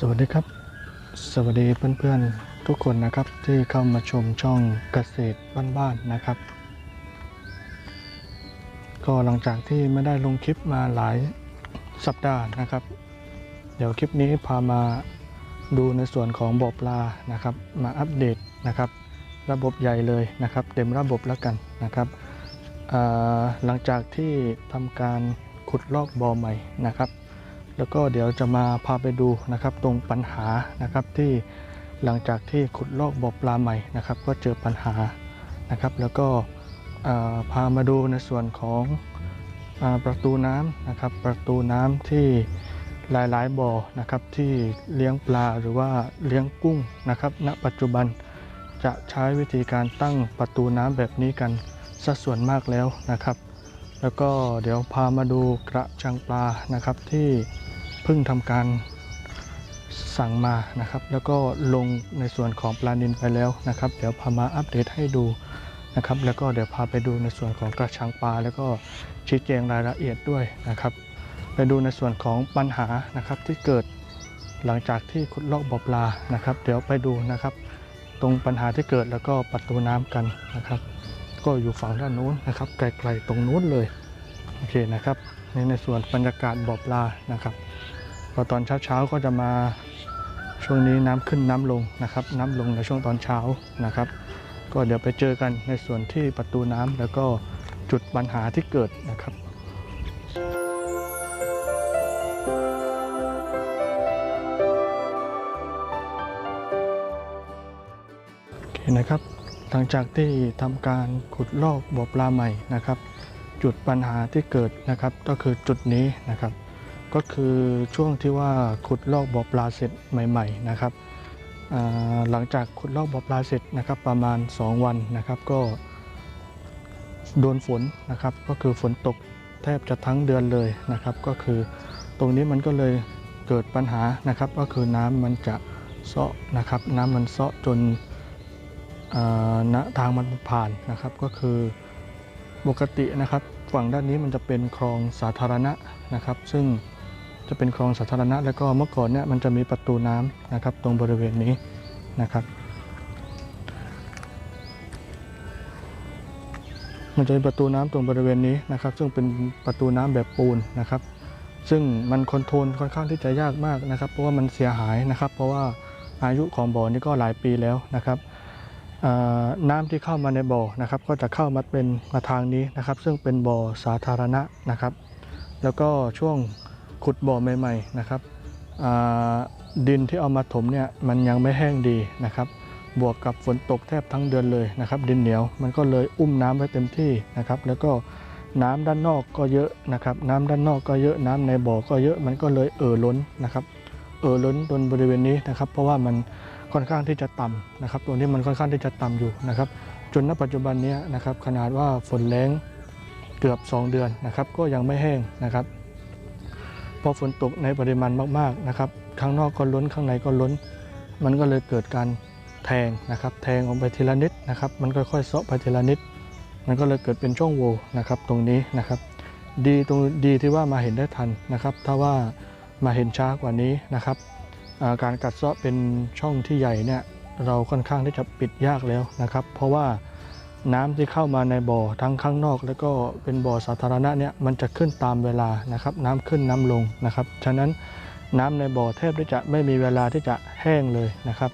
สวัสดีครับ สวัสดีเพื่อนๆทุกคนนะครับที่เข้ามาชมช่องเกษตรบ้านๆนะครับ ก็หลังจากที่ไม่ได้ลงคลิปมาหลายสัปดาห์นะครับ เดี๋ยวคลิปนี้พามาดูในส่วนของบ่อปลานะครับ มาอัปเดตนะครับ ระบบใหญ่เลยนะครับ เต็มระบบแล้วกันนะครับหลังจากที่ทำการขุดลอกบ่อใหม่นะครับ แล้วก็เดี๋ยวจะมาพาไปดูนะครับตรงปัญหานะครับที่หลังจากที่ขุดลอกบ่อปลาใหม่นะครับ ก็เจอปัญหานะครับ แล้วก็พามาดูในส่วนของอประตูน้ำนะครับ ประตูน้ำที่หลายๆบ่อนะครับที่เลี้ยงปลาหรือว่าเลี้ยงกุ้งนะครับ ณ ปัจจุบันจะใช้วิธีการตั้งประตูน้ำแบบนี้กันสัดส่วนมากแล้วนะครับ แล้วก็เดี๋ยวพามาดูกระชังปลานะครับที่ พิ่งทำการสั่งมานะครับ แล้วก็ลงในส่วนของปลานินไปแล้วนะครับ เดี๋ยวพามาอัปเดตให้ดูนะครับ แล้วก็เดี๋ยวพาไปดูในส่วนของกระชังปลา แล้วก็ชี้แจงรายละเอียดด้วยนะครับ ไปดูในส่วนของปัญหานะครับที่เกิดหลังจากที่ขุดลอกบ่อปลานะครับ เดี๋ยวไปดูนะครับ ตรงปัญหาที่เกิดแล้วก็ประตูน้ำกันนะครับ ก็อยู่ฝั่งด้านนู้นนะครับ ไกลๆตรงนู้นเลยโอเคนะครับในในส่วนบรรยากาศบ่อปลานะครับ พอตอนเช้าๆก็จะมาช่วงนี้น้ำขึ้นน้ำลงนะครับ น้ำลงในช่วงตอนเช้านะครับ ก็เดี๋ยวไปเจอกันในส่วนที่ประตูน้ำแล้วก็จุดปัญหาที่เกิดนะครับโอเคนะครับ หลังจากที่ทำการขุดลอกบ่อปลาใหม่นะครับ จุดปัญหาที่เกิดนะครับ ก็คือจุดนี้นะครับ ก็คือช่วงที่ว่าขุดลอกบ่อปลาเสร็จใหม่ ๆนะครับหลังจากขุดลอกบ่อปลาเสร็จนะครับประมาณ 2 วันนะครับก็โดนฝนนะครับ ก็คือฝนตกแทบจะทั้งเดือนเลยนะครับ ก็คือตรงนี้มันก็เลยเกิดปัญหานะครับ ก็คือน้ำมันจะเซาะนะครับ น้ำมันเซาะจนณทางมันผ่านนะครับ ก็คือปกตินะครับ ฝั่งด้านนี้มันจะเป็นคลองสาธารณะนะครับ ซึ่ง จะเป็นคลองสาธารณะ แล้วก็เมื่อก่อนเนี่ยมันจะมีประตูน้ำนะครับ ตรงบริเวณนี้นะครับ มันจะมีประตูน้ำตรงบริเวณนี้นะครับ ซึ่งเป็นประตูน้ำแบบปูนนะครับ ซึ่งมันคอนโทรลค่อนข้างที่จะยากมากนะครับ เพราะว่ามันเสียหายนะครับ เพราะว่าอายุของบ่อนี้ก็หลายปีแล้วนะครับน้ำที่เข้ามาในบ่อนะครับ ก็จะเข้ามาเป็นมาทางนี้นะครับ ซึ่งเป็นบ่อสาธารณะนะครับ แล้วก็ช่วง ขุดบ่อใหม่ๆนะครับดินที่เอามาถมเนี่ยมันยังไม่แห้งดีนะครับ บวกกับฝนตกแทบทั้งเดือนเลยนะครับ ดินเหนียวมันก็เลยอุ้มน้ำไว้เต็มที่นะครับ แล้วก็น้ำด้านนอกก็เยอะนะครับ น้ำด้านนอกก็เยอะน้ำในบ่อก็เยอะมันก็เลยเอ่อล้นนะครับ เอ่อล้นบนบริเวณนี้นะครับ เพราะว่ามันค่อนข้างที่จะต่ำนะครับ ตัวนี้มันค่อนข้างที่จะต่ำอยู่นะครับ จนณปัจจุบันนี้นะครับ ขนาดว่าฝนแรงเกือบ 2 เดือนนะครับ ก็ยังไม่แห้งนะครับ อฝนตกในปริมาณมากๆนะครับข้างนอกก็ล้นข้างในก็ล้น มันก็เลยเกิดการแทงนะครับ แทงออกไปทีละนิดนะครับ มันค่อยๆเซาะไปทีละนิด มันก็เลยเกิดเป็นช่องโหว่นะครับ ตรงนี้นะครับ ดีตรงดีที่ว่ามาเห็นได้ทันนะครับ ถ้าว่ามาเห็นช้ากว่านี้นะครับาการกัดเซาะเป็นช่องที่ใหญ่เนี่ยเราค่อนข้างที่จะปิดยากแล้วนะครับ เพราะว่า น้ำที่เข้ามาในบ่อทั้งข้างนอก แล้วก็เป็นบ่อสาธารณะเนี่ยมันจะขึ้นตามเวลานะครับ น้ำขึ้นน้ำลงนะครับฉะนั้นน้ำในบ่อแทบที่จะไม่มีเวลาที่จะแห้งเลยนะครับ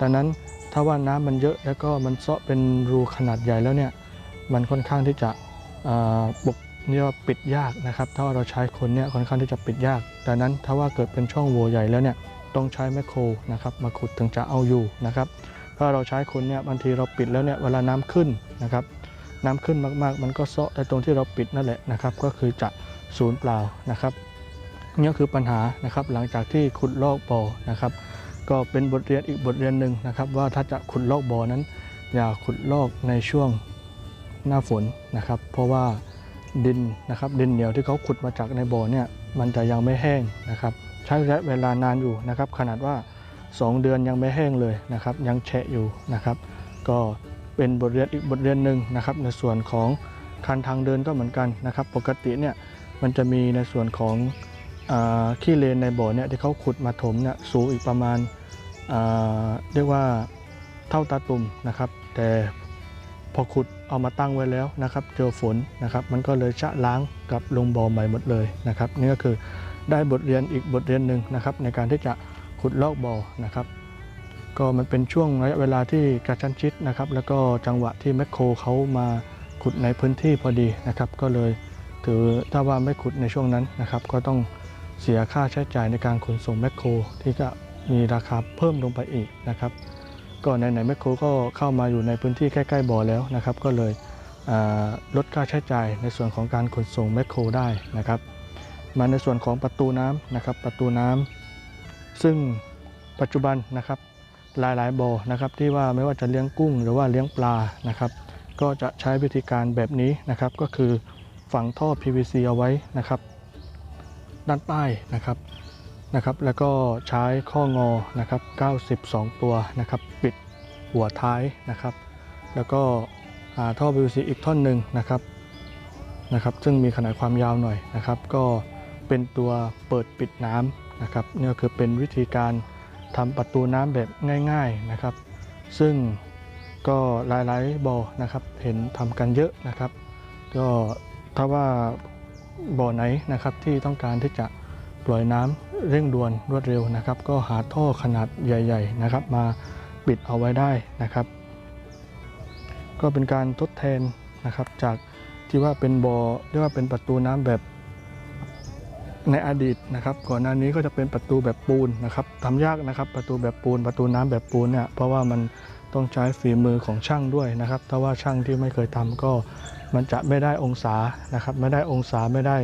ดังนั้นถ้าว่าน้ำมันเยอะแล้วก็มันเซาะเป็นรูขนาดใหญ่แล้วเนี่ยมันค่อนข้างที่จะปกเรียกว่าปิดยากนะครับ ถ้าว่าเราใช้คนเนี่ยค่อนข้างที่จะปิดยากดังนั้นถ้าว่าเกิดเป็นช่องโหว่ใหญ่แล้วเนี่ยต้องใช้แมคโครนะครับมาขุดถึงจะเอาอยู่นะครับ ถ้าเราใช้คนเนี่ยบางทีเราปิดแล้วเนี่ยเวลาน้ำขึ้นนะครับ น้ำขึ้นมากๆ มันก็เซาะในตรงที่เราปิดนั่นแหละนะครับ ก็คือจะศูนย์เปล่านะครับนี่คือปัญหานะครับ หลังจากที่ขุดลอกบ่อนะครับ ก็เป็นบทเรียนอีกบทเรียนหนึ่งนะครับ ว่าถ้าจะขุดลอกบ่อนั้น อย่าขุดลอกในช่วงหน้าฝนนะครับ เพราะว่าดินนะครับดินเหนียวที่เขาขุดมาจากในบ่อเนี่ยมันจะยังไม่แห้งนะครับ ใช้ระยะเวลานานอยู่นะครับ ขนาดว่า 2 เดือนยังไม่แห้งเลยนะครับ ยังแฉะอยู่นะครับ ก็เป็นบทเรียนอีกบทเรียนหนึ่งนะครับ ในส่วนของคันทางเดินก็เหมือนกันนะครับ ปกติเนี่ยมันจะมีในส่วนของอขี้เลนในบ่อเนี่ยที่เขาขุดมาถมเนี่ยสูงอีกประมาณาเรียกว่าเท่าตาตุ่มนะครับ แต่พอขุดเอามาตั้งไว้แล้วนะครับ เจอฝนนะครับ มันก็เลยชะล้างกับลงบ่อใหม่หมดเลยนะครับ นี่ก็คือได้บทเรียนอีกบทเรียนหนึ่งนะครับในการที่จะ ขุดลอกบ่อนะครับ ก็มันเป็นช่วงระยะเวลาที่กระชั้นชิดนะครับ แล้วก็จังหวะที่แมคโครเขามาขุดในพื้นที่พอดีนะครับ ก็เลยถือถ้าว่าไม่ขุดในช่วงนั้นนะครับ ก็ต้องเสียค่าใช้จ่ายในการขนส่งแมคโครที่จะมีราคาเพิ่มลงไปอีกนะครับ ก็ในไหนๆแมคโครก็เข้ามาอยู่ในพื้นที่ใกล้ๆบ่อแล้วนะครับ ก็เลยลดค่าใช้จ่ายในส่วนของการขนส่งแมคโครได้นะครับ มาในส่วนของประตูน้ำนะครับ ประตูน้ำ ซึ่งปัจจุบันนะครับหลายๆบ่อนะครับที่ว่าไม่ว่าจะเลี้ยงกุ้งหรือว่าเลี้ยงปลานะครับ ก็จะใช้วิธีการแบบนี้นะครับ ก็คือฝังท่อ PVC เอาไว้นะครับ ด้านใต้นะครับนะครับ แล้วก็ใช้ข้องอนะครับ 92 ตัวนะครับ ปิดหัวท้ายนะครับ แล้วก็ท่อ PVC อีกท่อนหนึ่งนะครับนะครับ ซึ่งมีขนาดความยาวหน่อยนะครับ ก็เป็นตัวเปิดปิดน้ำ นะครับนี่ก็คือเป็นวิธีการทำประตูน้ำแบบง่ายๆนะครับ ซึ่งก็หลายๆบ่อนะครับเห็นทำกันเยอะนะครับ ก็ถ้าว่าบ่อไหนนะครับที่ต้องการที่จะปล่อยน้ำเร่งด่วนรวดเร็วนะครับ ก็หาท่อขนาดใหญ่ ๆนะครับ มาปิดเอาไว้ได้นะครับ ก็เป็นการทดแทนนะครับจากที่ว่าเป็นบ่อเรียกว่าเป็นประตูน้ำแบบ ในอดีตนะครับ ก่อนหน้านี้ก็จะเป็นประตูแบบปูนนะครับทำยากนะครับ ประตูแบบปูน ประตูน้ำแบบปูนเนี่ยเพราะว่ามันต้องใช้ฝีมือของช่างด้วยนะครับ ถ้าว่าช่างที่ไม่เคยทำก็มันจะไม่ได้องศานะครับ ไม่ได้องศาไม่ได้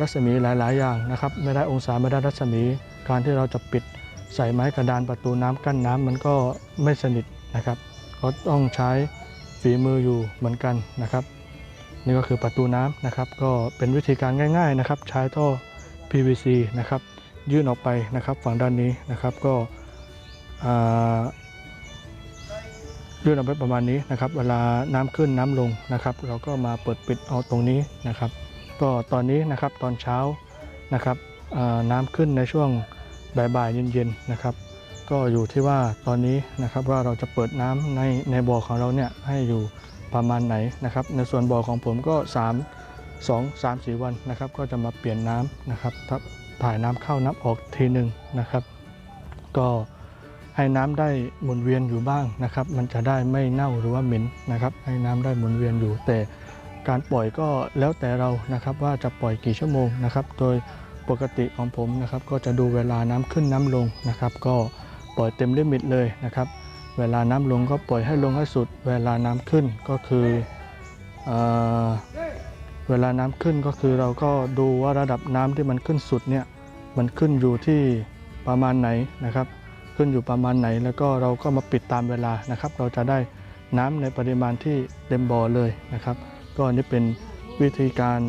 รัศมีหลาย ๆ อย่างนะครับ ไม่ได้องศาไม่ได้รัศมี การที่เราจะปิดใส่ไม้กระดานประตูน้ำกั้นน้ำมันก็ไม่สนิทนะครับ ก็ต้องใช้ฝีมืออยู่เหมือนกันนะครับ นี่ก็คือประตูน้ำนะครับ ก็เป็นวิธีการง่าย ๆ นะครับ ใช้ท่อ PVC นะครับยื่นออกไปนะครับฝั่งด้านนี้นะครับก็ยื่นออกไปประมาณนี้นะครับ เวลาน้ำขึ้นน้ำลงนะครับ เราก็มาเปิดปิดเอาตรงนี้นะครับ ก็ตอนนี้นะครับตอนเช้านะครับน้ำขึ้นในช่วงบ่ายๆเย็นๆนะครับ ก็อยู่ที่ว่าตอนนี้นะครับว่าเราจะเปิดน้ำในในบ่อของเราเนี่ยให้อยู่ประมาณไหนนะครับ ในส่วนบ่อของผมก็3 2 3 4 วันนะครับ ก็จะมาเปลี่ยนน้ำนะครับถ่ายน้ำเข้าน้ำออกทีหนึ่งนะครับ ก็ให้น้ำได้หมุนเวียนอยู่บ้างนะครับ มันจะได้ไม่เน่าหรือว่าเหม็นนะครับ ให้น้ำได้หมุนเวียนอยู่ แต่การปล่อยก็แล้วแต่เรานะครับว่าจะปล่อยกี่ชั่วโมงนะครับ โดยปกติของผมนะครับ ก็จะดูเวลาน้ำขึ้นน้ำลงนะครับ ก็ปล่อยเต็มลิมิตเลยนะครับ เวลาน้ำลงก็ปล่อยให้ลงให้สุด เวลาน้ำขึ้นก็คืออ เวลาน้ำขึ้นก็คือเราก็ดูว่าระดับน้ำที่มันขึ้นสุดเนี่ยมันขึ้นอยู่ที่ประมาณไหนนะครับ ขึ้นอยู่ประมาณไหน แล้วก็เราก็มาปิดตามเวลานะครับ เราจะได้น้ำในปริมาณที่เต็มบ่อเลยนะครับ ก็อันนี้เป็นวิธีการ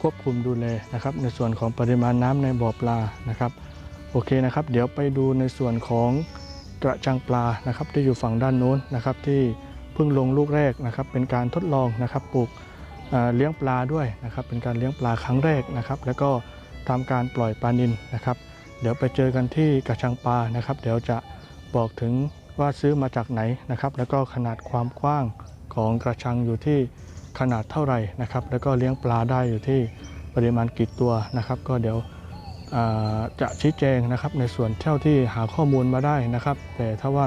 ควบคุมดูแลนะครับ ในส่วนของปริมาณน้ำในบ่อปลานะครับโอเคนะครับ เดี๋ยวไปดูในส่วนของกระชังปลานะครับ ที่อยู่ฝั่งด้านโน้นนะครับ ที่เพิ่งลงลูกแรกนะครับ เป็นการทดลองนะครับปลูก เลี้ยงปลาด้วยนะครับ เป็นการเลี้ยงปลาครั้งแรกนะครับ แล้วก็ทำการปล่อยปลานิลนะครับ เดี๋ยวไปเจอกันที่กระชังปลานะครับ เดี๋ยวจะบอกถึงว่าซื้อมาจากไหนนะครับ แล้วก็ขนาดความกว้างของกระชังอยู่ที่ขนาดเท่าไหร่นะครับ แล้วก็เลี้ยงปลาได้อยู่ที่ปริมาณกี่ตัวนะครับ ก็เดี๋ยวจะชี้แจงนะครับในส่วนเท่าที่หาข้อมูลมาได้นะครับ แต่ถ้าว่า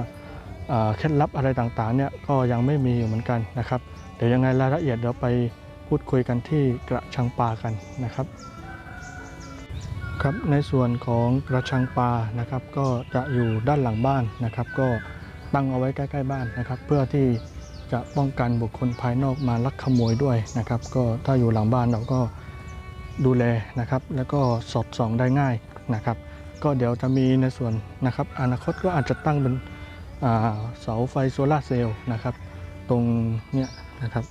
เคล็ดลับอะไรต่างๆเนี่ยก็ยังไม่มีอยู่เหมือนกันนะครับ เดี๋ยวยังไงรายละเอียดเดี๋ยวไป พูดคุยกันที่กระชังปลากันนะครับครับในส่วนของกระชังปลานะครับ ก็จะอยู่ด้านหลังบ้านนะครับ ก็ตั้งเอาไว้ใกล้ ๆ บ้านนะครับ เพื่อที่จะป้องกันบุคคลภายนอกมาลักขโมยด้วยนะครับ ก็ถ้าอยู่หลังบ้านเราก็ดูแลนะครับ แล้วก็สอดส่องได้ง่ายนะครับ ก็เดี๋ยวจะมีในส่วนนะครับ อนาคตก็อาจจะตั้งเป็นเสาไฟโซลาร์เซลล์นะครับ ตรงเนี้ยนะครับ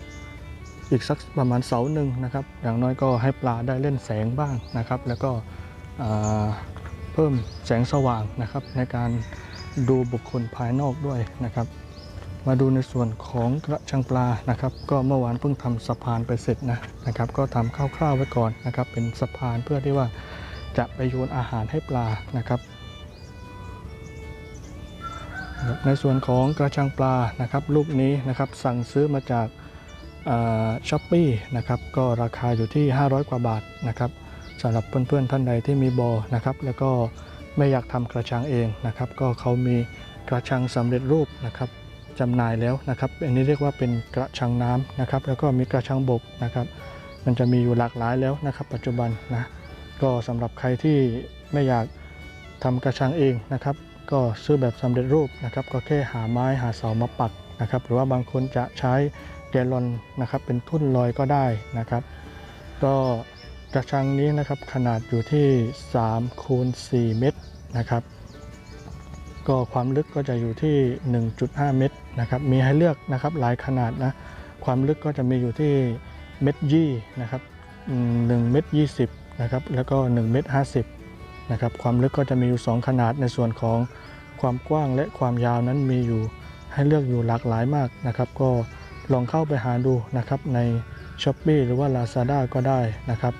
อีกสักประมาณเสาหนึ่งนะครับ อย่างน้อยก็ให้ปลาได้เล่นแสงบ้างนะครับ แล้วก็เพิ่มแสงสว่างนะครับ ในการดูบุคคลภายนอกด้วยนะครับ มาดูในส่วนของกระชังปลานะครับ ก็เมื่อวานเพิ่งทำสะพานไปเสร็จนะนะครับ ก็ทำคร่าวๆไว้ก่อนนะครับ เป็นสะพานเพื่อที่ว่าจะไปโยนอาหารให้ปลานะครับในส่วนของกระชังปลานะครับ ลูกนี้นะครับสั่งซื้อมาจาก ช้อปปี้นะครับก็ราคาอยู่ที่ 500 กว่าบาทนะครับสำหรับเพื่อนๆท่านใดที่มีบอนะครับแล้วก็ไม่อยากทำกระชังเองนะครับ ก็เขามีกระชังสำเร็จรูปนะครับจำหน่ายแล้วนะครับ อันนี้เรียกว่าเป็นกระชังน้ำนะครับ แล้วก็มีกระชังบกนะครับ มันจะมีอยู่หลากหลายแล้วนะครับ ปัจจุบันนะก็สำหรับใครที่ไม่อยากทำกระชังเองนะครับ ก็ซื้อแบบสำเร็จรูปนะครับ ก็แค่หาไม้หาเสามาปักนะครับ หรือว่าบางคนจะใช้ แกลลอนนะครับ เป็นทุ่นลอยก็ได้นะครับ ก็กระชังนี้นะครับขนาดอยู่ที่3คูณ4เมตรนะครับ ก็ความลึกก็จะอยู่ที่ 1.5 เมตรนะครับ มีให้เลือกนะครับหลายขนาดนะ ความลึกก็จะมีอยู่ที่เมตรยี่นะครับหนึ่งเมตรยี่สิบนะครับแล้วก็1เมตรห้าสิบนะครับความลึกก็จะมีอยู่ 2 ขนาดในส่วนของความกว้างและความยาวนั้นมีอยู่ให้เลือกอยู่หลากหลายมากนะครับ ก็ ลองเข้าไปหาดูนะครับใน s h อ p e e หรือว่า Lazada ก็ได้นะครับ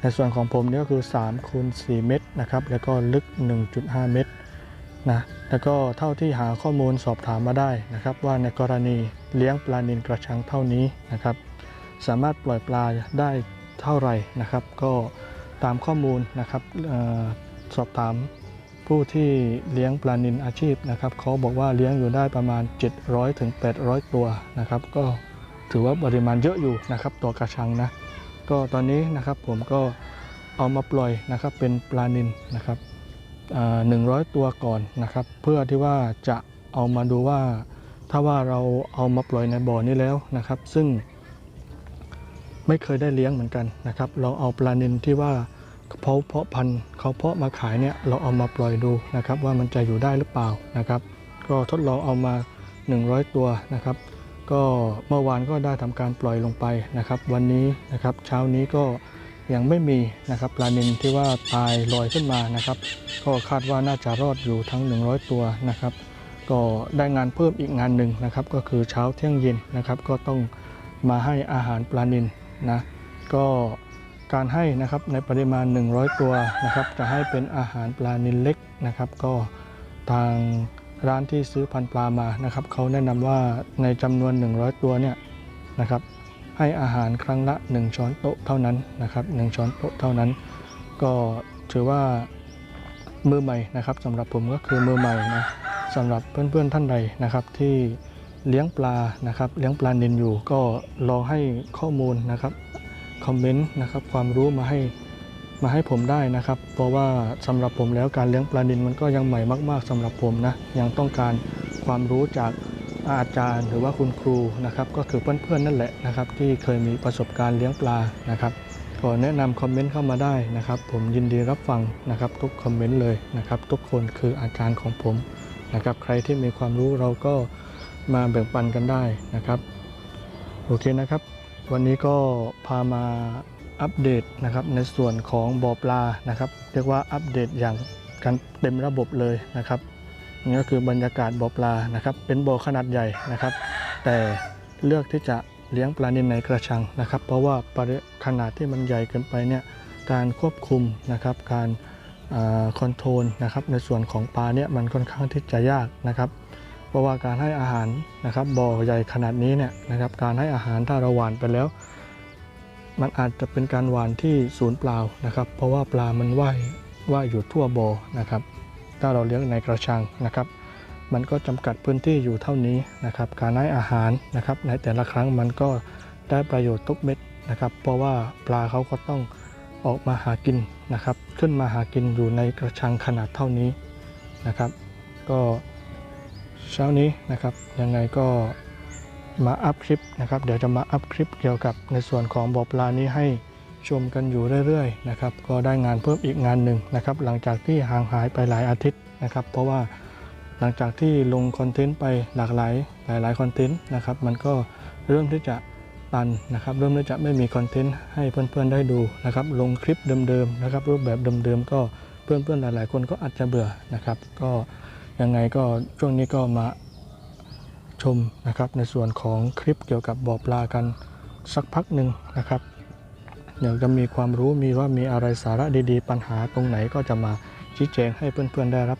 ในส่วนของผมนี่ก็คือ3คูณ4เมตรนะครับ แล้วก็ลึก 1.5 เมตรนะแล้วก็เท่าที่หาข้อมูลสอบถามมาได้นะครับ ว่าในกรณีเลี้ยงปลานิลกระชังเท่านี้นะครับ สามารถปล่อยปลาได้เท่าไหร่นะครับ ก็ตามข้อมูลนะครับออสอบถาม ผู้ที่เลี้ยงปลานิลอาชีพนะครับเขาบอกว่าเลี้ยงอยู่ได้ประมาณ 700ถึง800 ตัวนะครับ ก็ถือว่าปริมาณเยอะอยู่นะครับตัวกระชังนะ ก็ตอนนี้นะครับผมก็เอามาปล่อยนะครับเป็นปลานิลนะครับหนึ่งร้อยตัวก่อนนะครับ เพื่อที่ว่าจะเอามาดูว่า ถ้าว่าเราเอามาปล่อยในบ่อนี้แล้วนะครับ ซึ่งไม่เคยได้เลี้ยงเหมือนกันนะครับเราเอาปลานิลที่ว่า เขาเพาะพันธุ์เขาเพาะมาขายเนี่ยเราเอามาปล่อยดูนะครับว่ามันจะอยู่ได้หรือเปล่านะครับ ก็ทดลองเอามา 100 ตัวนะครับ ก็เมื่อวานก็ได้ทำการปล่อยลงไปนะครับ วันนี้นะครับเช้านี้ก็ยังไม่มีนะครับปลานิลที่ว่าตายลอยขึ้นมานะครับ ก็คาดว่าน่าจะรอดอยู่ทั้ง 100 ตัวนะครับ ก็ได้งานเพิ่มอีกงานหนึ่งนะครับ ก็คือเช้าเที่ยงเย็นนะครับ ก็ต้องมาให้อาหารปลานิลนะก็ การให้นะครับในปริมาณ 100 ตัวนะครับจะให้เป็นอาหารปลานิลเล็กนะครับ ก็ทางร้านที่ซื้อพันปลามานะครับเขาแนะนำว่าในจำนวน 100 ตัวเนี่ยนะครับ ให้อาหารครั้งละ 1 ช้อนโต๊ะเท่านั้นนะครับ1ช้อนโต๊ะเท่านั้น ก็ถือว่ามือใหม่นะครับสำหรับผมก็คือมือใหม่นะสำหรับเพื่อนๆท่านใดนะครับที่เลี้ยงปลานะครับ เลี้ยงปลานิลอยู่ก็ลองให้ข้อมูลนะครับ คอมเมนต์นะครับความรู้มาให้มาให้ผมได้นะครับ เพราะว่าสำหรับผมแล้วการเลี้ยงปลานิลมันก็ยังใหม่มาก ๆสำหรับผมนะยังต้องการความรู้จากอาจารย์ หรือว่าคุณครูนะครับก็คือเพื่อนๆนั่นแหละนะครับที่เคยมีประสบการณ์เลี้ยงปลานะครับก็แนะนำคอมเมนต์เข้ามาได้นะครับ ผมยินดีรับฟังนะครับ ทุกคอมเมนต์เลยนะครับ ทุกคนคืออาจารย์ของผมนะครับ ใครที่มีความรู้เราก็มาแบ่งปันกันได้นะครับ โอเคนะครับ วันนี้ก็พามาอัปเดตนะครับในส่วนของบ่อปลานะครับ เรียกว่าอัปเดตอย่างกันเต็มระบบเลยนะครับนี่ก็คือบรรยากาศบ่อปลานะครับ เป็นบ่อขนาดใหญ่นะครับ แต่เลือกที่จะเลี้ยงปลานิลในกระชังนะครับ เพราะว่าปริขนาดที่มันใหญ่เกินไปเนี่ยการควบคุมนะครับ การคอนโทรลนะครับ ในส่วนของปลาเนี่ยมันค่อนข้างที่จะยากนะครับ เพราะว่าการให้อาหารนะครับบ่อใหญ่ขนาดนี้เนี่ยนะครับการให้อาหารถ้าเราหวานไปแล้ว มันอาจจะเป็นการหวานที่ศูนย์เปล่านะครับ เพราะว่าปลามันว่ายว่ายอยู่ทั่วบ่อนะครับ ถ้าเราเลี้ยงในกระชังนะครับ มันก็จำกัดพื้นที่อยู่เท่านี้นะครับ การให้อาหารนะครับในแต่ละครั้งมันก็ได้ประโยชน์ทุกเม็ดนะครับ เพราะว่าปลาเขาก็ต้องออกมาหากินนะครับ ขึ้นมาหากินอยู่ในกระชังขนาดเท่านี้นะครับ ก็ เช้านี้นะครับยังไงก็มาอัพคลิปนะครับเดี๋ยวจะมาอัพคลิปเกี่ยวกับในส่วนของบ่อปลานี้ให้ชมกันอยู่เรื่อยๆนะครับก็ได้งานเพิ่มอีกงานหนึ่งนะครับหลังจากที่ห่างหายไปหลายอาทิตย์นะครับ เพราะว่าหลังจากที่ลงคอนเทนต์ไปหลากหลายหลายๆคอนเทนต์นะครับมันก็เริ่มที่จะตันนะครับเริ่มที่จะไม่มีคอนเทนต์ให้เพื่อนๆได้ดูนะครับลงคลิปเดิมๆนะครับรูปแบบเดิมๆก็เพื่อนๆหลายๆ คนก็อาจจะเบื่อนะครับ ก็ ยังไงก็ช่วงนี้ก็มาชมนะครับในส่วนของคลิปเกี่ยวกับบ่อปลากันสักพักหนึ่งนะครับ เดี๋ยวจะมีความรู้มีว่ามีอะไรสาระดีๆ ปัญหาตรงไหนก็จะมาชี้แจงให้เพื่อนๆได้รับ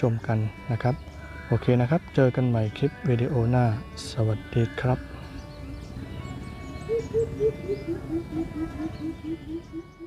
ชมกันนะครับ โอเคนะครับ เจอกันใหม่คลิปวิดีโอหน้า สวัสดีครับ Thank you.